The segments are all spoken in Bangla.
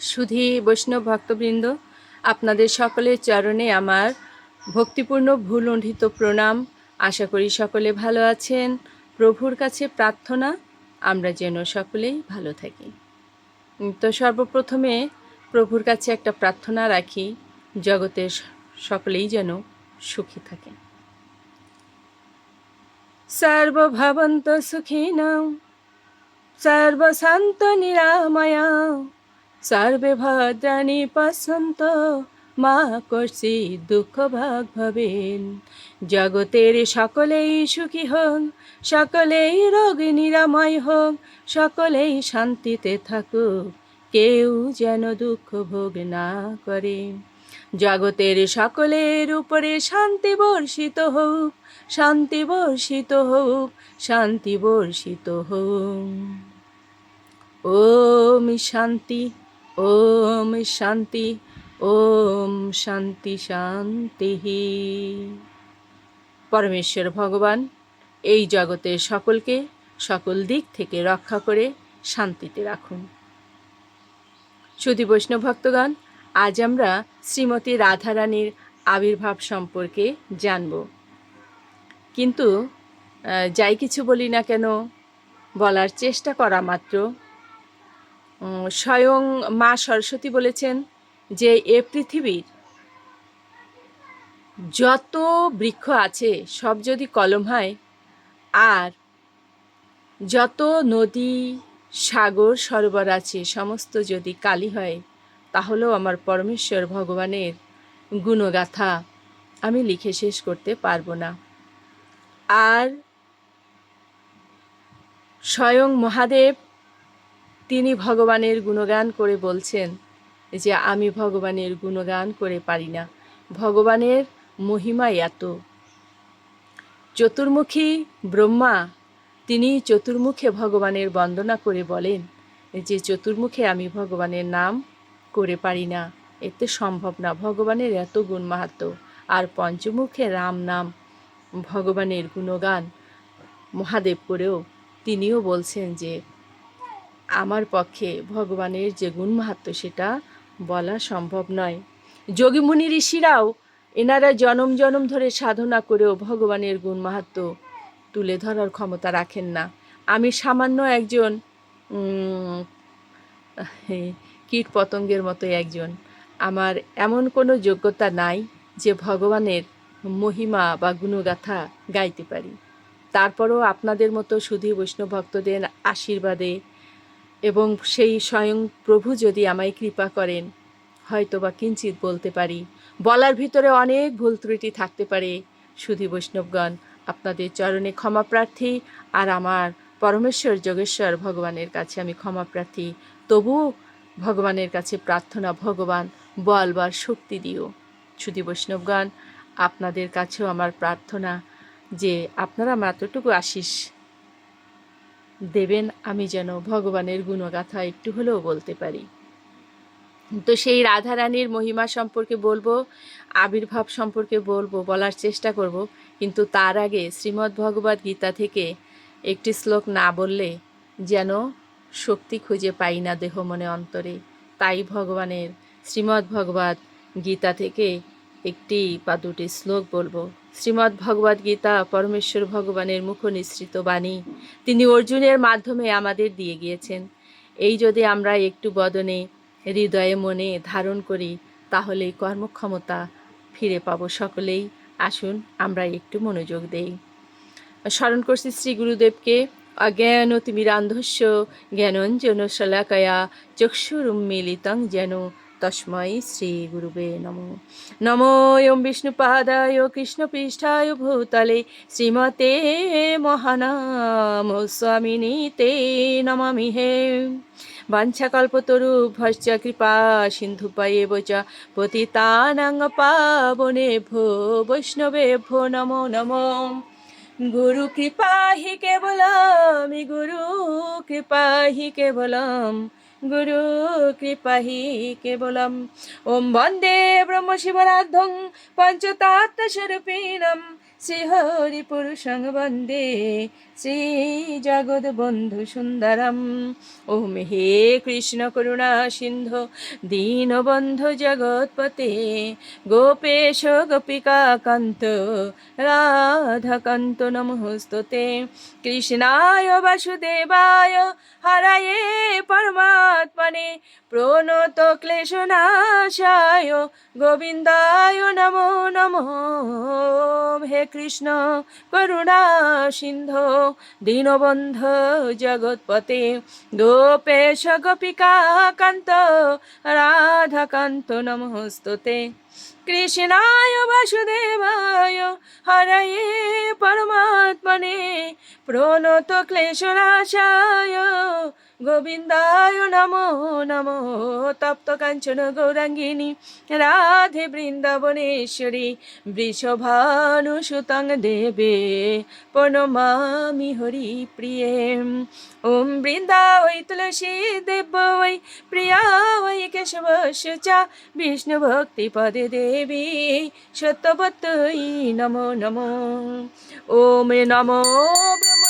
সুধী বৈষ্ণব ভক্তবৃন্দ, আপনাদের সকলের চরণে আমার ভক্তিপূর্ণ ভুলণ্ঠিত প্রণাম। আশা করি সকলে ভালো আছেন। প্রভুর কাছে প্রার্থনা, আমরা যেন সকলেই ভালো থাকি। তো সর্বপ্রথমে প্রভুর কাছে একটা প্রার্থনা রাখি জগতের সকলেই যেন সুখী থাকে সর্বভবন্ত সুখিনাম সর্বশান্ত নিরাময়া সর্বে ভদ্রাণি পশন্ত মা করছি দুঃখ ভাগ ভবেন। জগতের সকলেই সুখী হোক, সকলেই রোগ নিরাময় হোক, সকলেই শান্তিতে থাকুক, কেউ যেন দুঃখ ভোগ না করে। জগতের সকলের উপরে শান্তি বর্ষিত হোক, শান্তি বর্ষিত হোক, শান্তি বর্ষিত হোক। ওম শান্তি। ওম শান্তি ওম শান্তি শান্তি। পরমেশ্বর ভগবান, এই জগতের সকলকে সকল দিক থেকে রক্ষা করে শান্তিতে রাখুন। সুধী বৈষ্ণব ভক্তগণ, আজ আমরা শ্রীমতী রাধারানীর আবির্ভাব সম্পর্কে জানব। কিন্তু যাই কিছু বলি না কেন, বলার চেষ্টা করা মাত্র। স্বয়ং মা সরস্বতী বলেছেন যে এ পৃথিবীর যত বৃক্ষ আছে, সব যদি কলম হয়, আর যত নদী, সাগর, সরোবর আছে, সমস্ত যদি কালি হয়, তাহলেও আমার পরমেশ্বর ভগবানের গুণগাথা আমি লিখে শেষ করতে পারব না। আর স্বয়ং মহাদেব তিনি ভগবানের গুণগান করে বলছেন যে, আমি ভগবানের গুণগান করে পারি না। ভগবানের মহিমা এত। চতুর্মুখী ব্রহ্মা, তিনি চতুর্মুখে ভগবানের বন্দনা করে বলেন যে, চতুর্মুখে আমি ভগবানের নাম করে পারি না। এতে সম্ভব না। ভগবানের এত গুণ মাহাত্ম। আর পঞ্চমুখে রাম নাম ভগবানের গুণগান মহাদেব করেও তিনিও বলছেন যে আমার পক্ষে ভগবানের যে গুণ মাহাত্ম সেটা বলা সম্ভব নয়। যোগীমুনি ঋষিরাও এনারা জনম জনম ধরে সাধনা করেও ভগবানের গুণ মাহাত্ম তুলে ধরার ক্ষমতা রাখেন না। আমি সামান্য একজন কীট পতঙ্গের মতো একজন। আমার এমন কোনো যোগ্যতা নাই যে ভগবানের মহিমা বা গুণগাথা গাইতে পারি। তারপরও আপনাদের মতো সুধী বৈষ্ণব ভক্তদের আশীর্বাদে এবং সেই স্বয়ং প্রভু যদি আমায় কৃপা করেন হয়তো বা কিঞ্চিত বলতে পারি। বলার ভিতরে অনেক ভুল ত্রুটি থাকতে পারে। সুধী বৈষ্ণবগণ, আপনাদের চরণে ক্ষমা প্রার্থী আর আমার পরমেশ্বর যোগেশ্বর ভগবানের কাছে আমি ক্ষমা প্রার্থী। তবু ভগবানের কাছে প্রার্থনা, ভগবান, বলবার শক্তি দিও। সুধী বৈষ্ণবগণ, আপনাদের কাছেও আমার প্রার্থনা যে আপনারা আমার এতটুকু আশিস দেবেন, আমি যেন ভগবানের গুণগাথা একটু হলেও বলতে পারি। তো সেই রাধারানীর মহিমা সম্পর্কে বলব, আবির্ভাব সম্পর্কে বলব, বলার চেষ্টা করব। কিন্তু তার আগে শ্রীমদ্ ভগবদ গীতা থেকে একটি শ্লোক না বললে যেন শক্তি খুঁজে পাই না দেহ মনে অন্তরে। তাই ভগবানের শ্রীমদ্ ভগবদ গীতা থেকে একটি বা দুটি শ্লোক বলব। শ্রীমদ্ ভগবদ গীতা পরমেশ্বর ভগবানের মুখ নিঃসৃত বাণী। তিনি অর্জুনের মাধ্যমে আমাদের দিয়ে গিয়েছেন। এই যদি আমরা একটু বদনে, হৃদয়ে মনে ধারণ করি, তাহলে কর্মক্ষমতা ফিরে পাবো সকলেই। আসুন আমরা একটু মনোযোগ দেই। স্মরণ করছি শ্রী গুরুদেবকে। অজ্ঞান তিমিরান্ধস্য জ্ঞানঞ্জন শলাকয়া চক্ষুরুন্মিলিতং যেন তস্মৈ শ্রী গুরুবে নমো। নমো ওম বিষ্ণুপাদায় কৃষ্ণপৃষ্ঠায় ভূতলে শ্রীমতে মহানাম স্বামিনী তে নমামি হে। বাঞ্ছাকল্পতরু ভশ্চ কৃপা সিন্ধু পায়েব চ পতিতানাং পাবনে ভো বৈষ্ণবে ভো নমো নমো। গুরু কৃপা হি কেবলম, গুরু কৃপা হি কেবলম। গুরু কৃপা হি কেবলম। ওম বন্দে ব্রহ্ম শিবরাধ্যং পঞ্চতাত্মস্বরূপিণম শ্রীহরি পুরুষং বন্দে শ্রী জগৎ বন্ধু সুন্দরম। ওম হে কৃষ্ণ করুণা সিন্ধু, দীনবন্ধু জগৎপতে, গোপেশ গোপিকা কান্ত রাধাকান্ত নমস্তুতে। কৃষ্ণায় বাসুদেবায় হরায়ে পরমাত্মনে, প্রণত ক্লেশনাশায় গোবিন্দায় নমো নমো। হে কৃষ্ণ, করুণা সিন্ধু, দীনবন্ধ জগৎপতে, গোপেশ গোপিকা কান্ত, রাধাকান্ত নমস্তুতে। কৃষ্ণায় বাসুদেবায় হরয়ে পরমাত্মনে, প্রণত ক্লেশনাশায় গোবিন্দায় নমো নমো, তপ্ত কাঞ্চন গৌরাঙ্গিনী, রাধে বৃন্দাবনেশ্বরী, বৃষভানুসুতং দেবে, প্রণমামি হরি প্রিয়ে। ওম বৃন্দা ওই তুলসী দেব ওই প্রিয়া ওই কেশবশ চ, বিষ্ণু ভক্তি পদে দেবী সত্যবত্তই নমো নমো। ওম নমো ব্রহ্মণ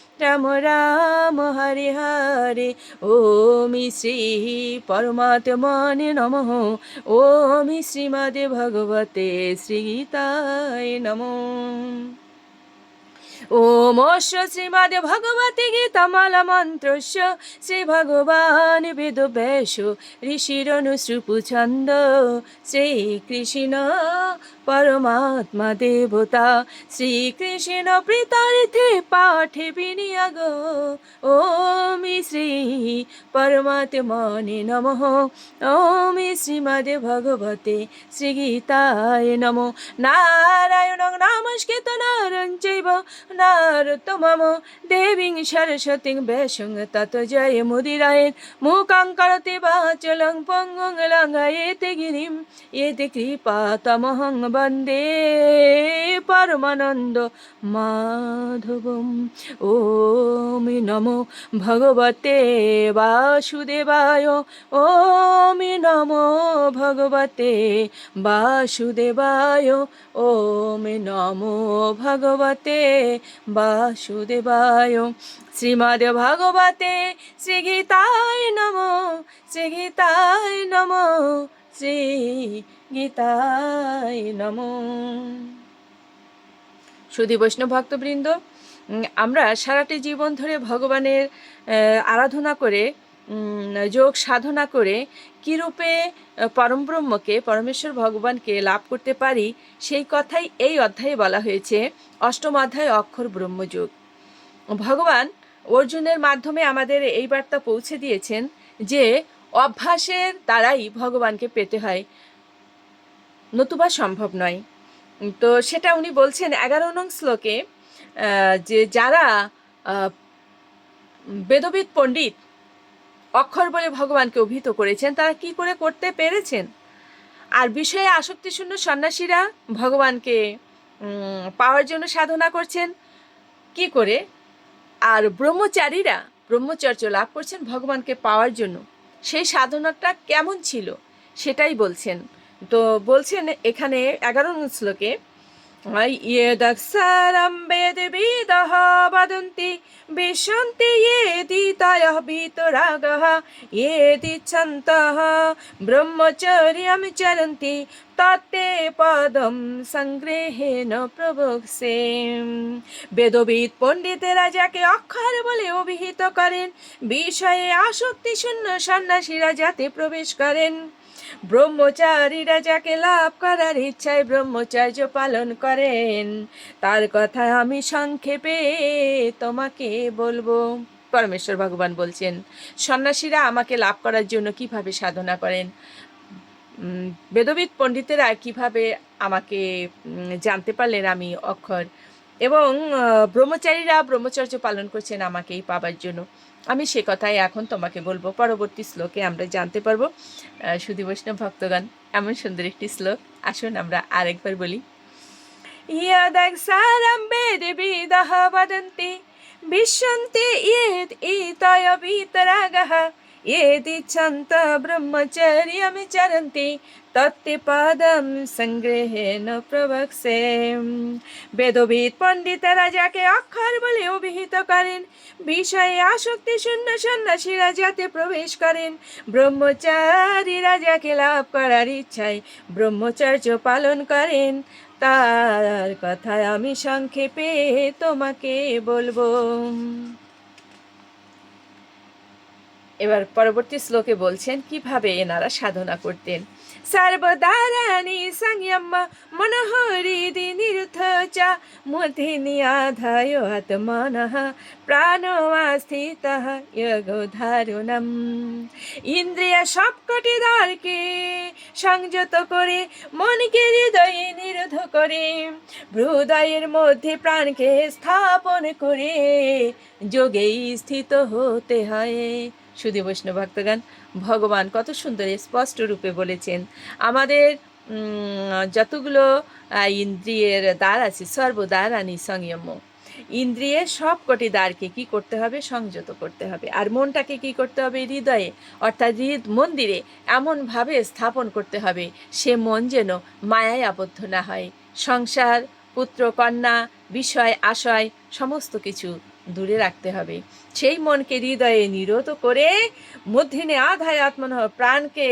রাম রাম হরে হরে। ওম শ্রী পরমাত্মনে নম। ওম শ্রীমদে ভগবতে শ্রীগীতায় নমঃ। মন্ত্রস্য। শ্রী ভগবান বেদব্যাস ঋষিরনুশ্রুপু ছন্দ শ্রীকৃষ্ণ পরমাত্মা দেবতা। শ্রীকৃষ্ণ প্রীতার্থে পাঠে বিনিয়োগ। ওমি শ্রী পরমাত্মনে নমঃ। ওমি শ্রীমদে ভগবতে শ্রীগীতায় নমো। নারায়ণ নমস্কৃত নারঞ্চৈব নারতমম দেবীং সরস্বতীং বেশং তত জয় মুদিরায়েন মুকাং করতে বাচলং পঙ্গং লঙ্ঘয়েতে গিরিম। এতে কৃপা তমহং বন্দে পরমানন্দ মাধবম। ওমি নমো ভগবতে বাসুদেবায়। ওমি নমো ভগবতে বাসুদেবায়। ওমি নমো ভগবতে বাসুদেবায় শ্রীমদ ভগবতে শ্রী শ্রীগীতায় নম শ্রীগীতায় নম শ্রী গীতায় নম। সুধী বৈষ্ণব ভক্তবৃন্দ আমরা সারাটি জীবন ধরে ভগবানের আরাধনা করে যোগ সাধনা করে কীরূপে পরম ব্রহ্মকে পরমেশ্বর ভগবানকে লাভ করতে পারি, সেই কথাই এই অধ্যায়ে বলা হয়েছে অষ্টম অধ্যায় অক্ষর ব্রহ্মযোগ। ভগবান অর্জুনের মাধ্যমে আমাদের এই বার্তা পৌঁছে দিয়েছেন যে, অভ্যাসের দ্বারাই ভগবানকে পেতে হয়। নতুবা সম্ভব নয়। তো সেটা উনি বলছেন এগারো নং শ্লোকে যে যারা বেদবিদ পণ্ডিত অক্ষর বলে ভগবানকে অভিহিত করেছেন, তারা কি করে করতে পেরেছেন? আর বিষয়ে আসক্তিশূন্য সন্ন্যাসীরা ভগবানকে পাওয়ার জন্য সাধনা করছেন। কি করে? আর ব্রহ্মচারীরা, ব্রহ্মচর্য লাভ করছেন ভগবানকে পাওয়ার জন্য। সেই সাধনাটা কেমন ছিল? সেটাই বলছেন। তো বলছেন এখানে এগারো নং শ্লোকে ইয়েদক্ষরম বেদবিদः বদন্তি বিশন্তি येदितयः বিতরাগः येदिच्छन्तः ব্রহ্মচর্যম চরন্তি তত্তে পদম সংগ্রহেণ প্রবক্সে বেদবিদ পণ্ডিতেরা যাকে অক্ষর বলে অভিহিত করেন বিষয়ে আসক্তি শূন্য সন্ন্যাসীরা যাতে প্রবেশ করেন ব্রহ্মচারীরা যাকে লাভ করার ইচ্ছায় ব্রহ্মচার্য পালন করেন। তার কথা আমি সংক্ষেপে তোমাকে বলব। পরমেশ্বর ভগবান বলছেন, সন্ন্যাসীরা আমাকে লাভ করার জন্য কীভাবে সাধনা করেন? বেদবিদ পণ্ডিতেরা কীভাবে আমাকে জানতে পারলেন আমি অক্ষর? এবং ব্রহ্মচারীরা ব্রহ্মচর্য পালন করছেন আমাকেই পাবার জন্য। আমি সে কথাই এখন তোমাকে বলব। পরবর্তী শ্লোকে আমরা জানতে পারব সুধী বৈষ্ণব ভক্তগণ, এমন সুন্দর একটি শ্লোক। আসুন আমরা আরেকবার বলি। ইয়াদাক্সারম বেদে বিদহ বদন্তি বিশ্বন্তি ইয়েদ ইতয় বিতরাগः येदिच्छन्त ब्रह्मचर्यं चरन्ति তত্তে পাদম সংগ্রহেণ প্রবক্সে বেদবিদ পণ্ডিতেরা যাকে অক্ষর বলে অভিহিত করেন বিষয়ে আসক্তি শূন্য সন্ন্যাসীরা যাতে প্রবেশ করেন ব্রহ্মচারীরা যাকে লাভ করার ইচ্ছায় ব্রহ্মচর্য পালন করেন তার কথা আমি সংক্ষেপে তোমাকে বলবো এবার পরবর্তী শ্লোকে বলছেন, কীভাবে এনারা সাধনা করতেন? সর্বদারানি সংযম মনোহরিদি নিরুথ চ মূর্ধিনি আধায় আত্মনঃ প্রাণমাস্থিত যোগধারুণম ইন্দ্রিয় সবকটি দ্বারকে সংযত করে, মনকে হৃদয়ে নিরোধ করে, হৃদয়ের মধ্যে প্রাণকে স্থাপন করে, যোগেই স্থিত হতে হয়। সুধী বৈষ্ণব ভক্তগণ, ভগবান কত সুন্দর স্পষ্ট রূপে বলেছেন। আমাদের যতগুলো ইন্দ্রিয়ের দ্বার আছে সর্বদ্বারানি সংযম। ইন্দ্রিয়ের সব কটি দ্বারকে কি করতে হবে? সংযত করতে হবে। আর মনটাকে কি করতে হবে? হৃদয়ে, অর্থাৎ হৃদ মন্দিরে এমনভাবে স্থাপন করতে হবে, সে মন যেন মায়ায় আবদ্ধ না হয়। সংসার, পুত্র, কন্যা, বিষয়, আশয়, সমস্ত কিছু দূরে রাখতে হবে। সেই মনকে হৃদয়ে নিরত করে মধ্যিনে আধায় আত্মন প্রাণকে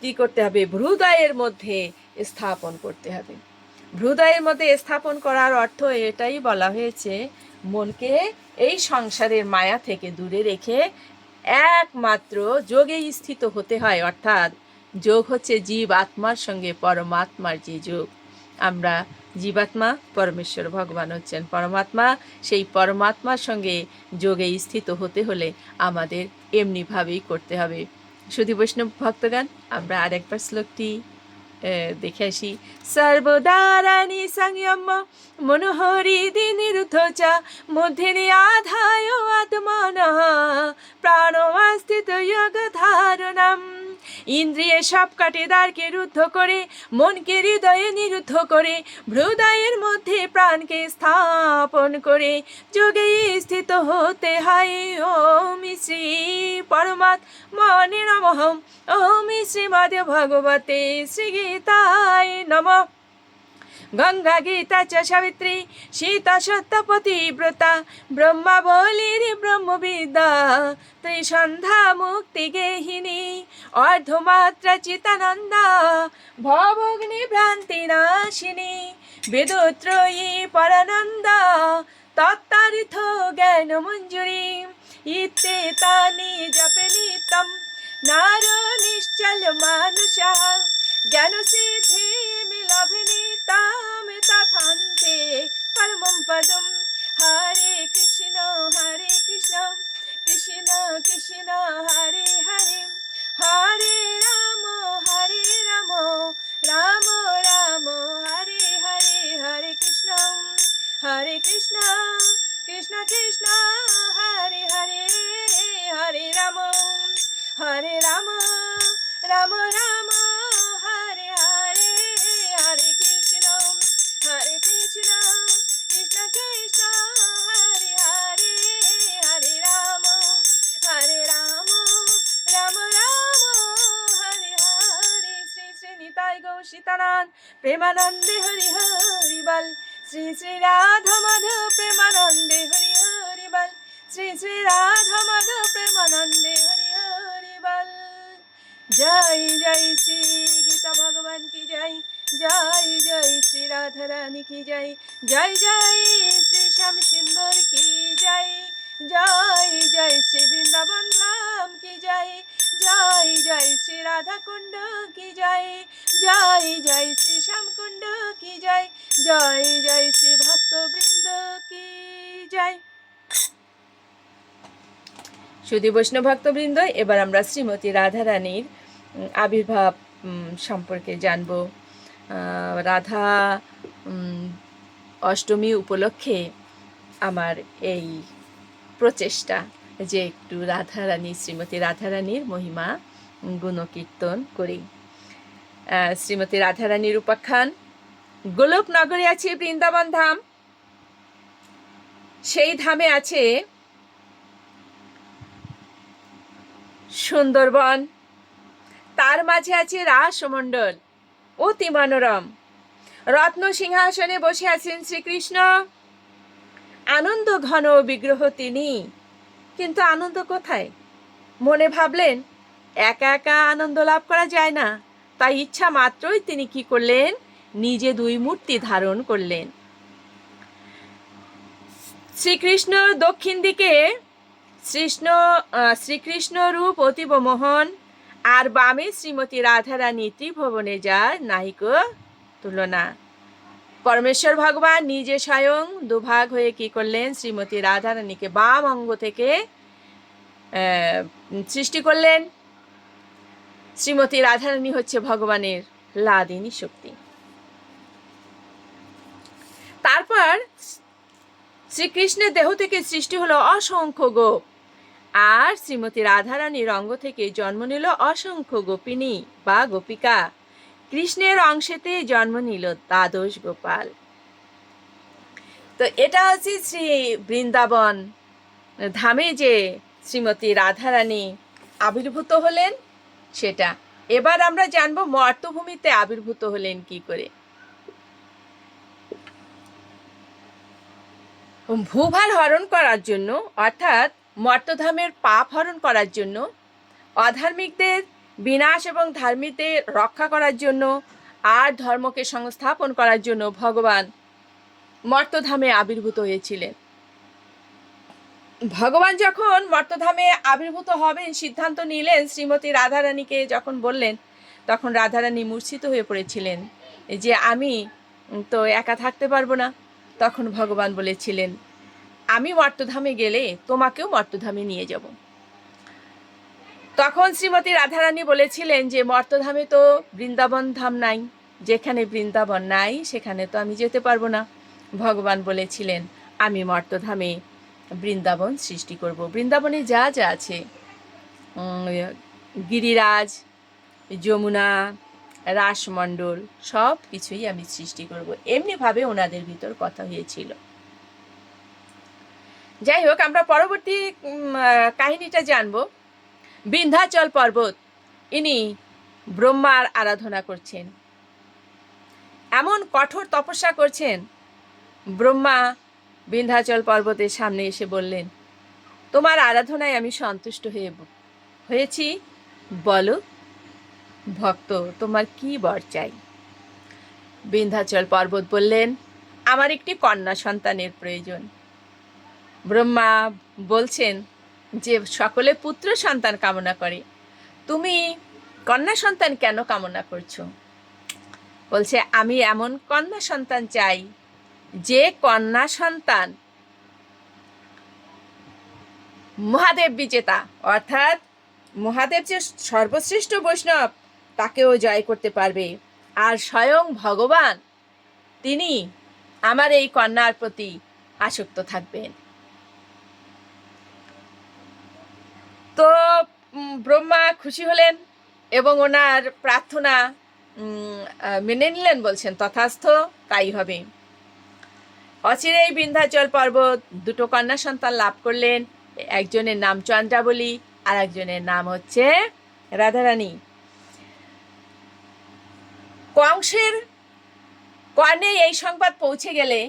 কি করতে হবে? হৃদয়ের মধ্যে স্থাপন করতে হবে। হৃদয়ের মধ্যে স্থাপন করার অর্থ এটাই বলা হয়েছে, মনকে এই সংসারের মায়া থেকে দূরে রেখে একমাত্র যোগে স্থিত হতে হয়। অর্থাৎ যোগ হচ্ছে জীব, আত্মার সঙ্গে পরমাত্মার যে যোগ। আমরা জীবাত্মা, পরমেশ্বর ভগবান হচ্ছেন পরমাত্মা। সেই পরমাত্মার সঙ্গে যোগে স্থিত হতে হলে আমাদের এমনিভাবেই করতে হবে। শুধু বৈষ্ণব ভক্তগান আমরা আরেকবার শ্লোকটি দেখে আসি। সর্বদারানি সংযম, মনোহরি নিরুদ্ধ চ মধ্যে আধায় আত্মন প্রাণমাস্থিত যোগ ধারণম। ইন্দ্রিয়ে সব কাটে দ্বারকে রুদ্ধ করে, মনকে হৃদয়ে নিরুদ্ধ করে হৃদয়ের মধ্যে প্রাণকে স্থাপন করে, যোগে স্থিত হতে হয়। ওম শ্রী পরমাত মনে নমঃ। ওম শ্রীমদ ভগবতে শ্রী গীতায় নমঃ। গঙ্গা গীতা চ সাবিত্রী, সীতা সত্যপতি ব্রতা, ব্রহ্মা বলির ব্রহ্মবিদ্যা, ত্রিসন্ধ্যা মুক্তি গেহিনী, অর্ধমাত্রা চিতানন্দা ভবগ্নি ভ্রান্তি নাশিনী বেদত্রয়ী পরানন্দা, তত্তারিথ জ্ঞান মঞ্জুরি ইতে তানি জপে নিতম নার নিশ্চল মানুষা জ্ঞান সিদ্ধি পরমম পদম হরে কৃষ্ণ হরে কৃষ্ণ কৃষ্ণ কৃষ্ণ হরে হরে হরে রাম হরে রাম রাম রাম হরে হরে হরে কৃষ্ণ হরে কৃষ্ণ কৃষ্ণ কৃষ্ণ হরে হরে হরে রাম হরে রাম রাম রাম হরে হরে হরে কৃষ্ণ হরে কৃষ্ণ কৃষ্ণ কৃষ্ণ হরে হরে হরে রাম হরে রাম রাম রাম হরে হরে শ্রী শ্রী নিতাই গৌ সীতারান প্রেমানন্দে হরি হরি বল শ্রী শ্রী রাধা মাধব প্রেমানন্দে হরি হরি বল শ্রী শ্রী রাধা মাধব প্রেমানন্দে হরি হরি বল জয় জয় শ্রী গীতা ভগবান কি জয়? জয় জয় শ্রী রাধা রানী কি জয়? জয় জয় শ্রী শ্যাম সুন্দর কি জয়? জয় জয় শ্রী বৃন্দাবন ধাম কি জয়? জয় জয় শ্রী রাধা কুণ্ড কি জয়? জয় শ্রী শ্যামকুণ্ড কি জয়? জয় জয় শ্রী ভক্তবৃন্দ কি জয়? সুধী বৈষ্ণব ভক্তবৃন্দ এবার আমরা শ্রীমতী রাধারানীর উম, আবির্ভাব সম্পর্কে জানব। রাধা অষ্টমী উপলক্ষে আমার এই প্রচেষ্টা যে একটু রাধারানী, শ্রীমতী রাধারানীর মহিমা গুণকীর্তন করি। শ্রীমতী রাধারানীর উপাখ্যান, গোলক নগরে আছে বৃন্দাবন ধাম। সেই ধামে আছে সুন্দরবন তার মাঝে আছে রাসমণ্ডল অতি মনোরম। রত্ন সিংহাসনে বসে আছেন শ্রীকৃষ্ণ। আনন্দ ঘন বিগ্রহ তিনি। কিন্তু আনন্দ কোথায়? মনে ভাবলেন একা একা আনন্দ লাভ করা যায় না। তাই ইচ্ছা মাত্রই তিনি কি করলেন? নিজে দুই মূর্তি ধারণ করলেন। শ্রীকৃষ্ণ দক্ষিণ দিকে কৃষ্ণ আহ, শ্রীকৃষ্ণ রূপ অতীব মোহন। আর বামে শ্রীমতী রাধারানী ত্রিভুবনে যার নাহিক তুলনা। পরমেশ্বর ভগবান নিজে স্বয়ং দুভাগ হয়ে কি করলেন? শ্রীমতী রাধারানীকে বাম অঙ্গ থেকে সৃষ্টি করলেন। শ্রীমতী রাধারানী হচ্ছে ভগবানের লাদিনী শক্তি। তারপর শ্রীকৃষ্ণের দেহ থেকে সৃষ্টি হলো অসংখ্য গোপ। আর শ্রীমতী রাধারানীর অঙ্গ থেকে জন্ম নিল অসংখ্য গোপিনী বা গোপিকা। কৃষ্ণের অংশেতে জন্ম নিল দ্বাদশ গোপাল। তো এটা হচ্ছে শ্রী বৃন্দাবন ধামে যে শ্রীমতী রাধারানী আবির্ভূত হলেন সেটা। এবার আমরা জানব মর্তভূমিতে আবির্ভূত হলেন কি করে। ভূভার হরণ করার জন্য অর্থাৎ মর্তধামের পাপ হরণ করার জন্য, অধার্মিকদের বিনাশ এবং ধার্মিকদের রক্ষা করার জন্য, আর ধর্মকে সংস্থাপন করার জন্য ভগবান মর্তধামে আবির্ভূত হয়েছিলেন। ভগবান যখন মর্তধামে আবির্ভূত হবেন, সিদ্ধান্ত নিলেন, শ্রীমতী রাধারানীকে যখন বললেন, তখন রাধারানী মূর্ছিত হয়ে পড়েছিলেন যে, আমি তো একা থাকতে পারব না। তখন ভগবান বলেছিলেন আমি মর্তধামে গেলে তোমাকেও মর্তধামে নিয়ে যাব। তখন শ্রীমতী রাধারানী বলেছিলেন যে, মর্তধামে তো বৃন্দাবন ধাম নাই, যেখানে বৃন্দাবন নাই, সেখানে তো আমি যেতে পারব না। ভগবান বলেছিলেন, আমি মর্তধামে বৃন্দাবন সৃষ্টি করব। বৃন্দাবনে যা যা আছে গিরিরাজ, যমুনা, রাসমণ্ডল সব কিছুই আমি সৃষ্টি করব। এমনিভাবে ওনাদের ভিতর কথা হয়েছিল। যাই হোক আমরা পরবর্তী কাহিনীটা জানব। বিন্ধ্যাচল পর্বত। ইনি ব্রহ্মার আরাধনা করছেন। এমন কঠোর তপস্যা করছেন। ব্রহ্মা বিন্ধ্যাচল পর্বতের সামনে এসে বললেন, তোমার আরাধনায় আমি সন্তুষ্ট হয়ে, হয়েছি। বলো, ভক্ত, তোমার কি বর চাই? বিন্ধ্যাচল পর্বত বললেন, আমার একটি কন্যা সন্তানের প্রয়োজন। ব্রহ্মা বলছেন যে সকলে পুত্র সন্তান কামনা করে। তুমি কন্যা সন্তান কেন কামনা করছ? বলছে, আমি এমন কন্যা সন্তান চাই যে কন্যা সন্তান মহাদেব বিজেতা, অর্থাৎ মহাদেব যে সর্বশ্রেষ্ঠ বৈষ্ণব, তাকেও জয় করতে পারবে। আর স্বয়ং ভগবান, তিনি আমার এই কন্যার প্রতি আসক্ত থাকবেন। তো ব্রহ্মা খুশি হলেন এবং ওনার প্রার্থনা মেনে নিলেন বলছেন, তথাস্থ তাই হবে। অচিরেই বিন্ধ্যাচল পর্বত, দুটো কন্যা সন্তান লাভ করলেন, একজনের নাম চন্দ্রাবলী, আর একজনের নাম হচ্ছে রাধারানী। কংসের কর্ণে এই সংবাদ পৌঁছে গেলে,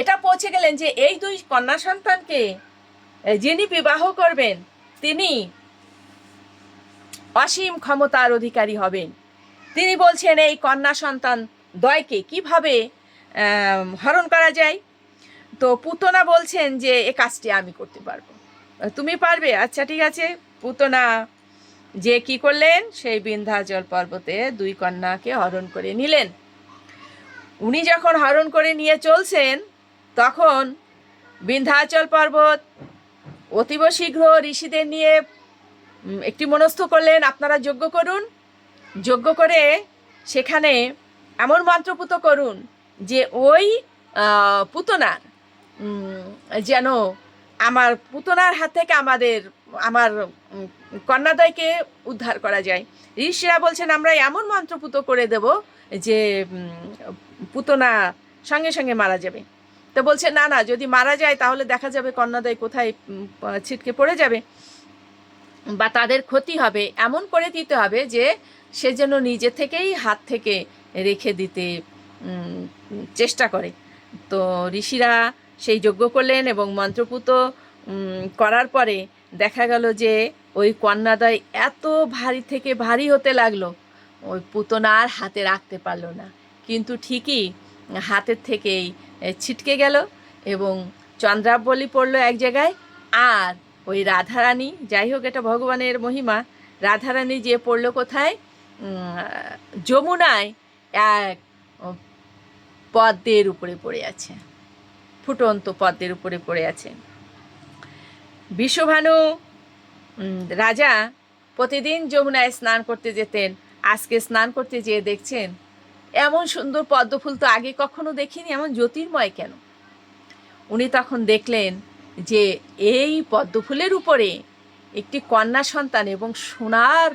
এটা পৌঁছে গেলেন যে এই দুই কন্যা সন্তানকে যিনি বিবাহ করবেন, তিনি অসীম ক্ষমতার অধিকারী হবেন। তিনি বলছেন, এই কন্যা সন্তান দয়কে কীভাবে হরণ করা যায়? তো পুতনা বলছেন যে, এ কাজটি আমি করতে পারব। তুমি পারবে? আচ্ছা ঠিক আছে। পুতনা, যে কি করলেন, সেই বিন্ধ্যাচল পর্বতে দুই কন্যাকে হরণ করে নিলেন। উনি যখন হরণ করে নিয়ে চলছেন, তখন বিন্ধ্যাচল পর্বত অতীব শীঘ্র ঋষিদের নিয়ে একটি মনস্থ করলেন। আপনারা যজ্ঞ করুন। যজ্ঞ করে সেখানে এমন মন্ত্রপুত করুন যে ওই পুতনার যেন আমার পুতনার হাত থেকে আমাদের, আমার কন্যাদয়কে উদ্ধার করা যায়। ঋষিরা বলছেন, আমরা এমন মন্ত্রপুত করে দেব যে পুতনা সঙ্গে সঙ্গে মারা যাবে। তো বলছে, না না, যদি মারা যায় তাহলে দেখা যাবে কন্যাদয় কোথায় ছিটকে পড়ে যাবে বা তাদের ক্ষতি হবে। এমন করে দিতে হবে যে সে যেন নিজে থেকেই হাত থেকে রেখে দিতে চেষ্টা করে। তো ঋষিরা সেই যজ্ঞ করলেন এবং মন্ত্রপুত করার পরে দেখা গেল যে ওই কন্যাদয় এত ভারী থেকে ভারী হতে লাগল, ওই পুতনা আর হাতে রাখতে পারল না। কিন্তু ঠিকই হাতের থেকেই ছিটকে গেল এবং চন্দ্রাবলী পড়ল এক জায়গায়। আর ওই রাধারানী, যাই হোক এটা ভগবানের মহিমা, রাধারানী যে পড়ল কোথায়? যমুনায় এক পদ্মের উপরে পড়ে আছে। ফুটন্ত পদ্মের উপরে পড়ে আছে। বিশ্বভানু রাজা প্রতিদিন যমুনায় স্নান করতে যেতেন। আজকে স্নান করতে যেয়ে দেখছেন এমন সুন্দর পদ্মফুল তো আগে কখনো দেখিনি এমন জ্যোতির্ময় কেন? উনি তখন দেখলেন যে এই পদ্মফুলের উপরে একটি কন্যা সন্তান এবং সোনার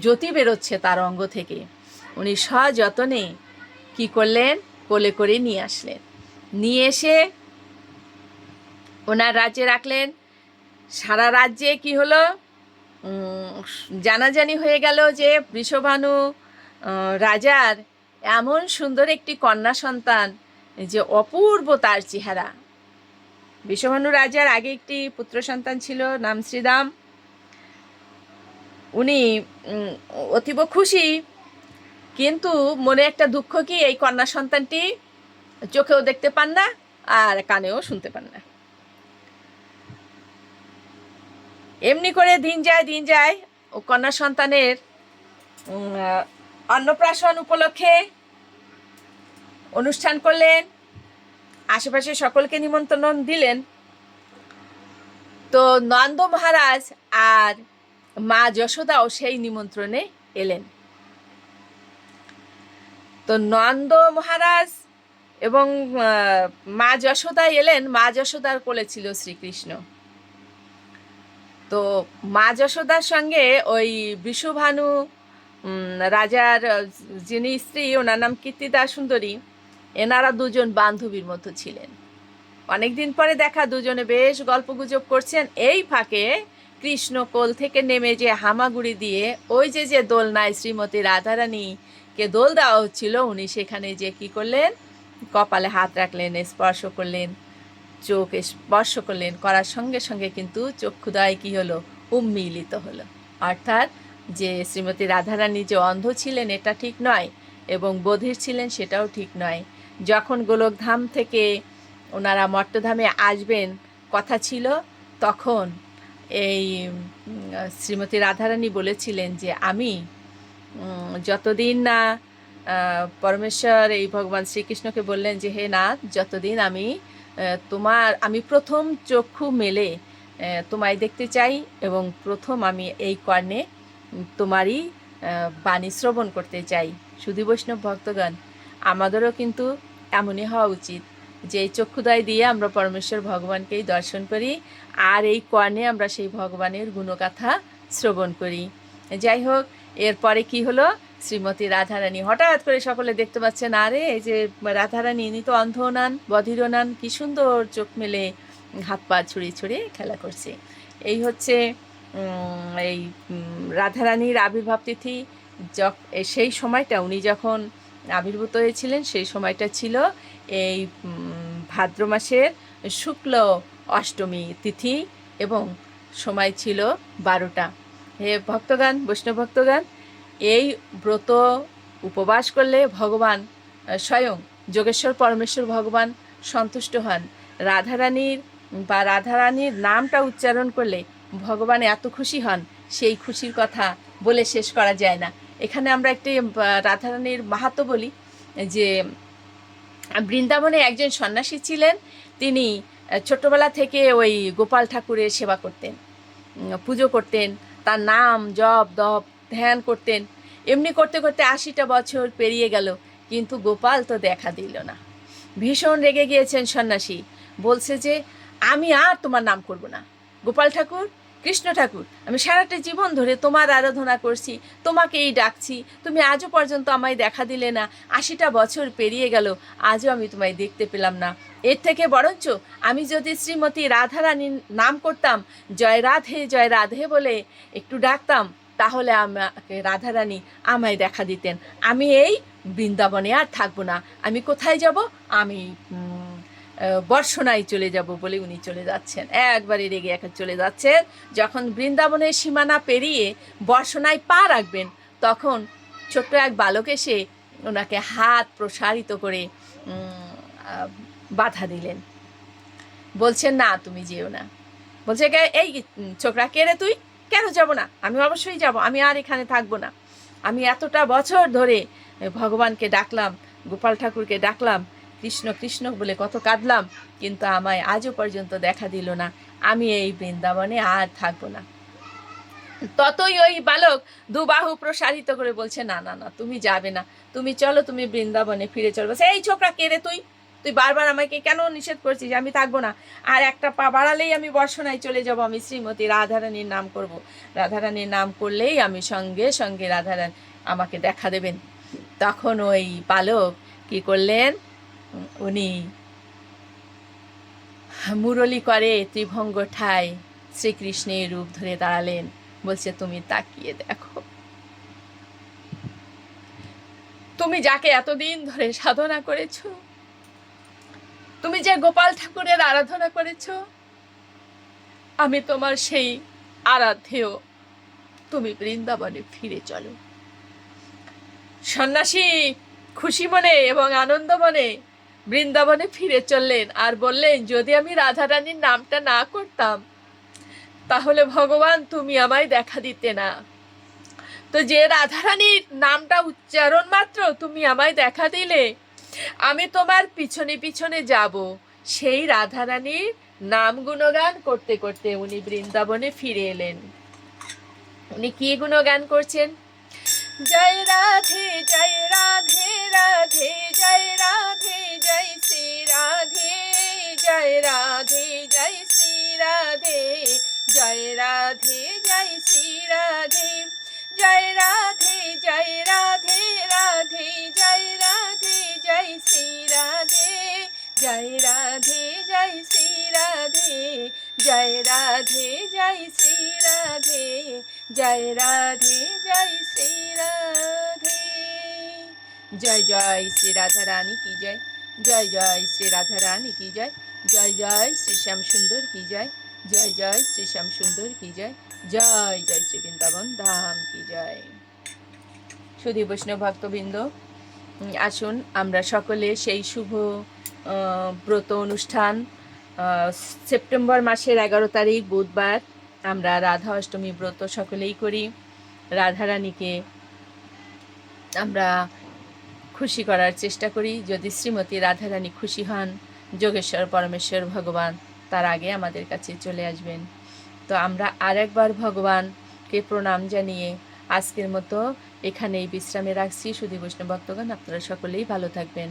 জ্যোতি বেরোচ্ছে তার অঙ্গ থেকে। উনি সযত্নে কি করলেন? কোলে করে নিয়ে আসলেন। নিয়ে এসে ওনার রাজ্যে রাখলেন। সারা রাজ্যে কি হলো? জানাজানি হয়ে গেল যে আহ, রাজার এমন সুন্দর একটি কন্যা সন্তান যে অপূর্ব তার চেহারা। বিশ্বভানু রাজার আগে একটি পুত্র সন্তান ছিল, নাম শ্রীদাম। উনি অতীব খুশি, কিন্তু মনে একটা দুঃখ কি, এই কন্যা সন্তানটি চোখেও দেখতে পান না আর কানেও শুনতে পান না। এমনি করে দিন যায় দিন যায়, ও কন্যা সন্তানের অন্নপ্রাশন উপলক্ষে অনুষ্ঠান করলেন। আশেপাশে সকলকে নিমন্ত্রণ দিলেন। তো নন্দ মহারাজ আর মা যশোদাও সেই নিমন্ত্রণে এলেন। তো নন্দ মহারাজ এবং মা যশোদা এলেন। মা যশোদার কোলে ছিল শ্রীকৃষ্ণ। তো মা যশোদার সঙ্গে ওই বিশুভানু রাজার যিনি স্ত্রী, ওনার নাম কীর্তিদা সুন্দরী, এনারা দুজন বান্ধবীর মতো ছিলেন। অনেকদিন পরে দেখা, দুজনে বেশ গল্পগুজব করছেন। এই ফাঁকে কৃষ্ণ কোল থেকে নেমে যে হামাগুড়ি দিয়ে ওই যে যে দোলনায় শ্রীমতী রাধারানীকে দোল দেওয়া হচ্ছিল, উনি সেখানে যে কি করলেন? কপালে হাত রাখলেন, স্পর্শ করলেন, চোখ স্পর্শ করলেন, করার সঙ্গে সঙ্গে কিন্তু চক্ষুদয় কি হলো? উম্মিলিত হলো। অর্থাৎ যে শ্রীমতী রাধারানী যে অন্ধ ছিলেন এটা ঠিক নয় এবং বধির ছিলেন সেটাও ঠিক নয়। যখন গোলকধাম থেকে ওনারা মট্টধামে আসবেন, কথা ছিল, তখন এই শ্রীমতী রাধারানী বলেছিলেন যে, আমি যতদিন না পরমেশ্বর এই ভগবান শ্রীকৃষ্ণকে বললেন যে, হে নাথ, যতদিন আমি তোমার, আমি প্রথম চক্ষু মেলে তোমায় দেখতে চাই এবং প্রথম আমি এই কর্ণে তোমারই বাণী শ্রবণ করতে চাই। সুধী বৈষ্ণব ভক্তগণ, আমাদেরও কিন্তু এমনই হওয়া উচিত যে এই চক্ষুদয় দিয়ে আমরা পরমেশ্বর ভগবানকেই দর্শন করি আর এই কর্ণে আমরা সেই ভগবানের গুণগাথা শ্রবণ করি। যাই হোক, এরপরে কি হলো? শ্রীমতী রাধারানী হঠাৎ করে সকলে দেখতে পাচ্ছেন, আরে এই যে রাধারানী, ইনি তো অন্ধ নান বধির নান কি সুন্দর চোখ মেলে হাত পা ছড়িয়ে ছড়িয়ে খেলা করছে। এই হচ্ছে এই রাধারানীর আবির্ভাব তিথি সেই সময়টা উনি যখন আবির্ভূত হয়েছিলেন, সেই সময়টা ছিল এই ভাদ্র মাসের শুক্ল অষ্টমী তিথি এবং সময় ছিল বারোটা। হে ভক্তগান বৈষ্ণব ভক্তগান এই ব্রত উপবাস করলে ভগবান স্বয়ং যোগেশ্বর পরমেশ্বর ভগবান সন্তুষ্ট হন। রাধারানীর বা রাধারানীর নামটা উচ্চারণ করলে ভগবান এত খুশি হন, সেই খুশির কথা বলে শেষ করা যায় না। এখানে আমরা একটি রাধারানীর মাহাত্ম বলি, যে বৃন্দাবনে একজন সন্ন্যাসী ছিলেন, তিনি ছোট্টবেলা থেকে ওই গোপাল ঠাকুরের সেবা করতেন পুজো করতেন, তার নাম জপ, দপ, ধ্যান করতেন। এমনি করতে করতে আশিটা বছর পেরিয়ে গেল, কিন্তু গোপাল তো দেখা দিল না। ভীষণ রেগে গিয়েছেন সন্ন্যাসী। বলছে যে, আমি আর তোমার নাম করব না। গোপাল ঠাকুর কৃষ্ণ ঠাকুর, আমি সারাটা জীবন ধরে তোমার আরাধনা করছি, তোমাকেই ডাকছি, তুমি আজও পর্যন্ত আমায় দেখা দিলে না, আশিটা বছর পেরিয়ে গেল, আজও আমি তোমায় দেখতে পেলাম না। এর থেকে বরঞ্চ আমি যদি শ্রীমতী রাধারানীর নাম করতাম, জয় রাধে জয় রাধে বলে একটু ডাকতাম, তাহলে আমাকে রাধারানী আমায় দেখা দিতেন। আমি এই বৃন্দাবনে আর থাকব না, আমি কোথায় যাব? আমি বর্ষণায় চলে যাব বলে উনি চলে যাচ্ছেন। একবারে রেগে একা চলে যাচ্ছেন। যখন বৃন্দাবনের সীমানা পেরিয়ে বর্ষণায় পা রাখবেন তখন ছোট্ট এক বালক এসে ওনাকে হাত প্রসারিত করে বাধা দিলেন। বলছেন না তুমি যেও না। বলছে "কে, এই ছোকরা কে রে তুই? কেন যাব না? আমি অবশ্যই যাব আমি আর এখানে থাকব না। আমি এতটা বছর ধরে ভগবানকে ডাকলাম গোপাল ঠাকুরকে ডাকলাম কৃষ্ণ কৃষ্ণ বলে কত কাঁদলাম, কিন্তু আমায় আজও পর্যন্ত দেখা দিল না। আমি এই বৃন্দাবনে আর থাকব না। ততই ওই বালক দুবাহু প্রসারিত করে বলছে, না না না, তুমি যাবে না। তুমি চলো, তুমি বৃন্দাবনে ফিরে চলো। এই ছোকরা, কে রে তুই? তুই বারবার আমাকে কেন নিষেধ করছিস? আমি থাকব না। আর একটা পা বাড়ালেই আমি বর্ষণায় চলে যাব। আমি শ্রীমতী রাধারানীর নাম করব। রাধারানীর নাম করলেই আমি সঙ্গে সঙ্গে রাধারানী আমাকে দেখা দেবেন। তখন ওই বালক কি করলেন? উনি মুরলি করে ত্রিভঙ্গ ঠায় শ্রীকৃষ্ণের রূপ ধরে দাঁড়ালেন। বলছে, তুমি তাকিয়ে দেখো। তুমি যাকে এতদিন ধরে সাধনা করেছ, তুমি যে গোপাল ঠাকুরের আরাধনা করেছ, আমি তোমার সেই আরাধ্যেয়, তুমি বৃন্দাবনে ফিরে চলো। সন্ন্যাসী খুশি মনে এবং আনন্দ মনে বৃন্দাবনে ফিরে চললেন আর বললেন, যদি আমি রাধারানীর নামটা না করতাম, তাহলে ভগবান তুমি আমায় দেখা দিতে না। তো যে রাধারানীর নামটা উচ্চারণ মাত্র তুমি আমায় দেখা দিলে, আমি তোমার পিছনে পিছনে যাব। সেই রাধারানীর নাম গুণগান করতে করতে উনি বৃন্দাবনে ফিরে এলেন। উনি কি গুণগান করছেন? জয় রাধে জয় রাধে রাধে জয় রাধে জয় শ্রী রাধে জয় রাধে জয় শ্রী রাধে জয় রাধে জয় শ্রী রাধে জয় রাধে জয় রাধে রাধে জয় রাধে জয় শ্রী রাধে জয় রাধে জয় শ্রী রাধে জয় রাধে জয় শ্রী রাধে জয় রাধে, জয় শ্রী রাধে। জয় জয় শ্রী রাধা রানী কি জয়? জয় জয় শ্রী রাধা রানী কি জয়? জয় জয় শ্রী শ্যাম সুন্দর কি জয়? জয় জয় শ্রী শ্যাম সুন্দর কি জয়? জয় জয় শ্রী বৃন্দাবন ধাম কি জয়? সুধী বৈষ্ণব ভক্তবৃন্দ আসুন, আমরা সকলে সেই শুভ ব্রত অনুষ্ঠান সেপ্টেম্বর মাসের এগারো তারিখ, বুধবার আমরা রাধা অষ্টমী ব্রত সকলেই করি। রাধারানীকে আমরা খুশি করার চেষ্টা করি। যদি শ্রীমতী রাধারানী খুশি হন, যোগেশ্বর, পরমেশ্বর, ভগবান তার আগে আমাদের কাছে চলে আসবেন। তো আমরা আরেকবার ভগবানকে প্রণাম জানিয়ে আজকের মতো এখানেই বিশ্রামে রাখছি। সুধী বৈষ্ণব ভক্তগণ, আপনারা সকলেই ভালো থাকবেন।